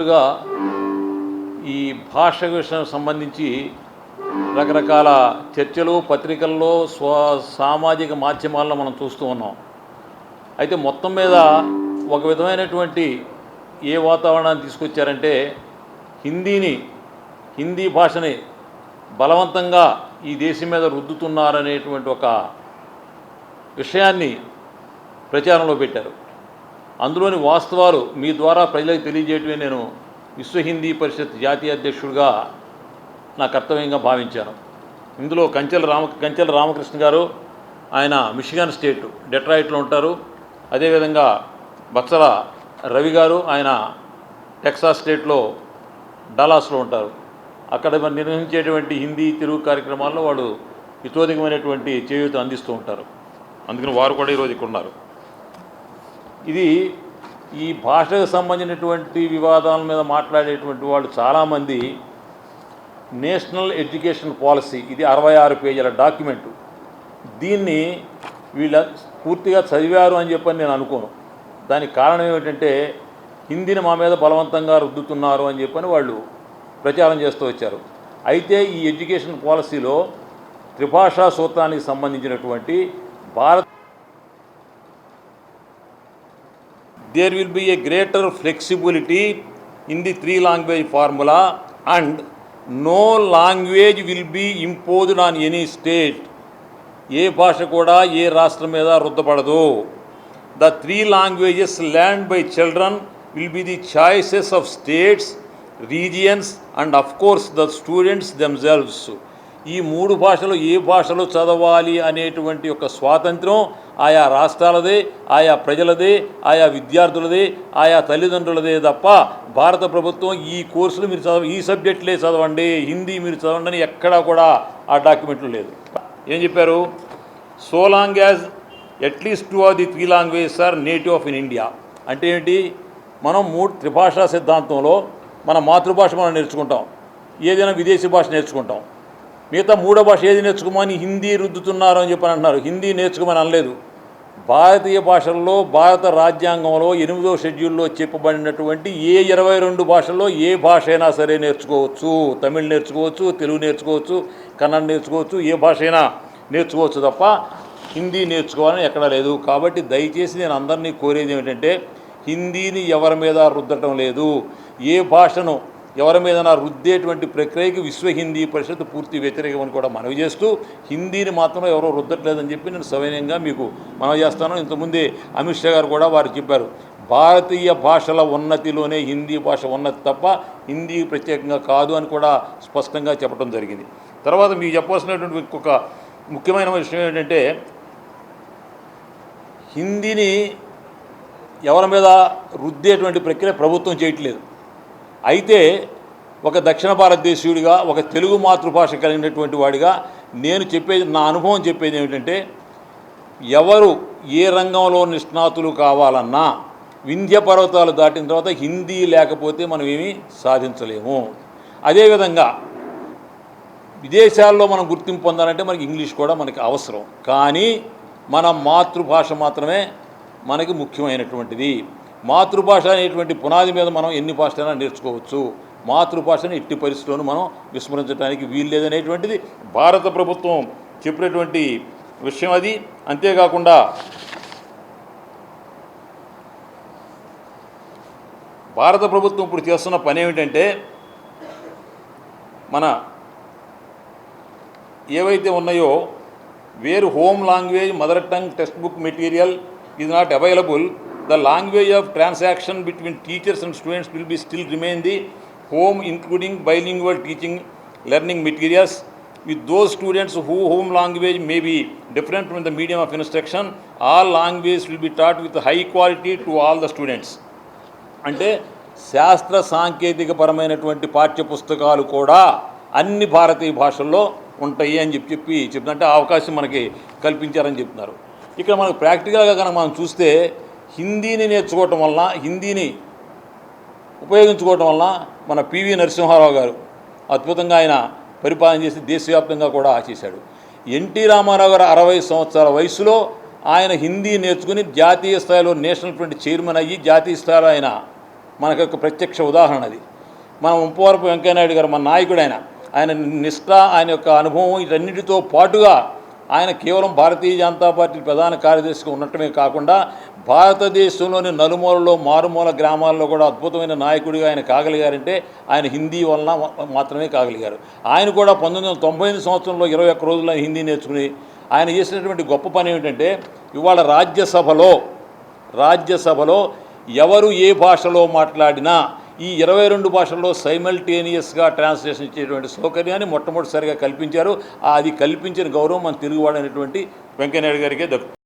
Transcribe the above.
రోజులుగా ఈ భాష విషయం సంబంధించి రకరకాల చర్చలు పత్రికల్లో స్వ సామాజిక మాధ్యమాల్లో మనం చూస్తూ ఉన్నాం. అయితే మొత్తం మీద ఒక విధమైనటువంటి ఏ వాతావరణాన్ని తీసుకొచ్చారంటే హిందీని హిందీ భాషని బలవంతంగా ఈ దేశం మీద రుద్దుతున్నారనేటువంటి ఒక విషయాన్ని ప్రచారంలో పెట్టారు. అందులోని వాస్తవాలు మీ ద్వారా ప్రజలకు తెలియజేయటమే నేను విశ్వ హిందీ పరిషత్ జాతీయ అధ్యక్షుడిగా నా కర్తవ్యంగా భావించాను. ఇందులో కంచెల రామ కంచెల రామకృష్ణ గారు ఆయన మిషిగాన్ స్టేట్ డెట్రాయిట్లో ఉంటారు. అదేవిధంగా బత్సల రవి గారు ఆయన టెక్సాస్ స్టేట్లో డలాస్లో ఉంటారు. అక్కడ నిర్వహించేటువంటి హిందీ తెలుగు కార్యక్రమాల్లో వాళ్ళు ఇతోధికమైనటువంటి చేయూత అందిస్తూ ఉంటారు. అందుకని వారు కూడా ఈరోజు ఇక్కడ ఉన్నారు ఇది ఈ భాషకు సంబంధించినటువంటి వివాదాల మీద మాట్లాడేటువంటి వాళ్ళు చాలామంది నేషనల్ ఎడ్యుకేషన్ పాలసీ ఇది అరవై ఆరు పేజీల డాక్యుమెంటు. దీన్ని వీళ్ళ పూర్తిగా చదివారు అని చెప్పని నేను అనుకోను. దానికి కారణం ఏమిటంటే హిందీని మా మీద బలవంతంగా రుద్దుతున్నారు అని చెప్పని వాళ్ళు ప్రచారం చేస్తూ వచ్చారు. అయితే ఈ ఎడ్యుకేషన్ పాలసీలో త్రిభాషా సూత్రానికి సంబంధించినటువంటి భారత there will be a greater flexibility in the three language formula and no language will be imposed on any state. ఏ భాష కూడా ఏ రాష్ట్రం మీద రుద్దపడదు the three languages learned by children will be the choices of states regions and of course the students themselves ఈ మూడు భాషలు ఏ భాషలో చదవాలి అనేటువంటి ఒక స్వాతంత్రం ఆయా రాష్ట్రాలదే ఆయా ప్రజలదే ఆయా విద్యార్థులది ఆయా తల్లిదండ్రులదే తప్ప భారత ప్రభుత్వం ఈ కోర్సులు మీరు చదవ ఈ సబ్జెక్టులే చదవండి హిందీ మీరు చదవండి అని ఎక్కడా కూడా ఆ డాక్యుమెంట్లు లేదు. ఏం చెప్పారు? So long as at least two of the three languages are native of in India అంటే ఏంటి? మనం మూడు త్రిభాషా సిద్ధాంతంలో మన మాతృభాష మనం నేర్చుకుంటాం. ఏదైనా విదేశీ భాష నేర్చుకుంటాం. మిగతా మూడో భాష ఏది నేర్చుకోమని హిందీ రుద్దుతున్నారు అని చెప్పని అంటున్నారు. హిందీ నేర్చుకోమని అనలేదు. భారతీయ భాషల్లో భారత రాజ్యాంగంలో ఎనిమిదో షెడ్యూల్లో చెప్పబడినటువంటి ఏ ఇరవై రెండు భాషల్లో ఏ భాష అయినా సరే నేర్చుకోవచ్చు. తమిళ్ నేర్చుకోవచ్చు తెలుగు నేర్చుకోవచ్చు కన్నడ నేర్చుకోవచ్చు ఏ భాష అయినా నేర్చుకోవచ్చు తప్ప హిందీ నేర్చుకోవాలని ఎక్కడా లేదు. కాబట్టి దయచేసి నేను అందరినీ కోరేది ఏమిటంటే హిందీని ఎవరి మీద రుద్దటం లేదు. ఏ భాషను ఎవరి మీద రుద్దేటువంటి ప్రక్రియకి విశ్వ హిందీ పరిషత్ పూర్తి వ్యతిరేకమని కూడా మనవి చేస్తూ హిందీని మాత్రం ఎవరో రుద్దట్లేదని చెప్పి నేను సవినయంగా మీకు మనవి చేస్తాను. ఇంతకుముందే అమిత్ షా గారు కూడా వారు చెప్పారు భారతీయ భాషల ఉన్నతిలోనే హిందీ భాష ఉన్నతి తప్ప హిందీ ప్రత్యేకంగా కాదు అని కూడా స్పష్టంగా చెప్పడం జరిగింది. తర్వాత మీకు చెప్పవలసినటువంటి ఇంకొక ముఖ్యమైన విషయం ఏంటంటే హిందీని ఎవరి మీద రుద్దేటువంటి ప్రక్రియ ప్రభుత్వం చేయట్లేదు. అయితే ఒక దక్షిణ భారతదేశీయుడిగా ఒక తెలుగు మాతృభాష కలిగినటువంటి వాడిగా నేను చెప్పేది నా అనుభవం చెప్పేది ఏమిటంటే ఎవరు ఏ రంగంలో నిష్ణాతులు కావాలన్నా వింధ్య పర్వతాలు దాటిన తర్వాత హిందీ లేకపోతే మనం ఏమీ సాధించలేము. అదేవిధంగా విదేశాల్లో మనం గుర్తింపు పొందాలంటే మనకి ఇంగ్లీష్ కూడా మనకి అవసరం. కానీ మన మాతృభాష మాత్రమే మనకి ముఖ్యమైనటువంటిది. మాతృభాష అనేటువంటి పునాది మీద మనం ఎన్ని భాషలైనా నేర్చుకోవచ్చు. మాతృభాషను ఎట్టి పరిస్థితుల్లోనూ మనం విస్మరించడానికి వీల్లేదనేటువంటిది భారత ప్రభుత్వం చెప్పినటువంటి విషయం అది. అంతేకాకుండా భారత ప్రభుత్వం ఇప్పుడు చేస్తున్న పని ఏమిటంటే మన ఏవైతే ఉన్నాయో వేరు home language mother tongue text book material is not available. The language of transaction between teachers and students will be still remain the home including bilingual teaching learning materials with those students who home language may be different from the medium of instruction all languages will be taught with high quality to all the students అంటే శాస్త్ర సాంకేతిక పరమైనటువంటి పాఠ్య పుస్తకాలు కూడా అన్ని భారతీయ భాషల్లో ఉంటాయి అని చెప్పి చెప్పి చెప్తుంటే ఆ అవకాశం మనకి కల్పించారని చెప్తున్నారు ఇక్కడ మనకు ప్రాక్టికల్గా కనుక మనం చూస్తే హిందీని నేర్చుకోవటం వలన హిందీని ఉపయోగించుకోవటం వలన మన పివి నరసింహారావు గారు అద్భుతంగా ఆయన పరిపాలన చేసి దేశవ్యాప్తంగా కూడా చేశాడు. ఎన్టీ రామారావు గారు అరవై సంవత్సరాల వయసులో ఆయన హిందీ నేర్చుకుని జాతీయ స్థాయిలో నేషనల్ ఫ్రంట్ చైర్మన్ అయ్యి జాతీయ స్థాయిలో ఆయన మనకు ఒక ప్రత్యక్ష ఉదాహరణ అది. మన ఉంపవరపు వెంకయ్యనాయుడు గారు మన నాయకుడు ఆయన. ఆయన నిష్ఠ ఆయన యొక్క అనుభవం వీటన్నిటితో పాటుగా ఆయన కేవలం భారతీయ జనతా పార్టీ ప్రధాన కార్యదర్శిగా ఉండటమే కాకుండా భారతదేశంలోని నలుమూలలో మారుమూల గ్రామాల్లో కూడా అద్భుతమైన నాయకుడిగా ఆయన కాగలిగారంటే ఆయన హిందీ వలన మాత్రమే కాగలిగారు. ఆయన కూడా పంతొమ్మిది వందల తొంభై ఎనిమిది సంవత్సరంలో ఇరవై ఒక్క రోజుల్లో హిందీ నేర్చుకుని ఆయన చేసినటువంటి గొప్ప పని ఏమిటంటే ఇవాళ రాజ్యసభలో రాజ్యసభలో ఎవరు ఏ భాషలో మాట్లాడినా ఈ ఇరవై రెండు భాషల్లో సైమల్టేనియస్గా ట్రాన్స్లేషన్ ఇచ్చేటువంటి సౌకర్యాన్ని మొట్టమొదటిసారిగా కల్పించారు. ఆ అది కల్పించిన గౌరవం మన తెలుగువాడు అనేటువంటి వెంకయ్యనాయుడు గారికే దక్కు